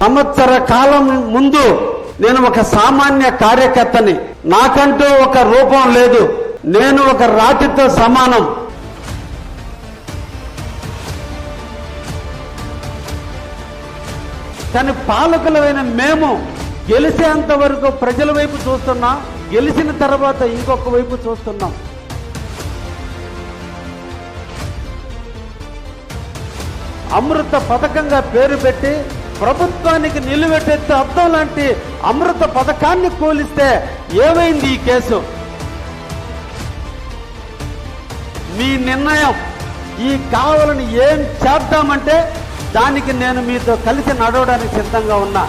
సంవత్సర కాలం ముందు నేను ఒక సామాన్య కార్యకర్తని. నాకంటూ ఒక రూపం లేదు. నేను ఒక రాతితో సమానం. కానీ పాలకులమైన మేము గెలిచేంత వరకు ప్రజల వైపు చూస్తున్నాం. గెలిచిన తర్వాత ఇంకొక వైపు చూస్తున్నాం. అమృత పథకంగా పేరు పెట్టి ప్రభుత్వానికి నిలువెట్టెత్తే అర్థం లాంటి అమృత పథకాన్ని కూలిస్తే ఏమైంది ఈ కేసు? మీ నిర్ణయం ఈ కావాలని ఏం చేద్దామంటే దానికి నేను మీతో కలిసి నడవడానికి సిద్ధంగా ఉన్నా.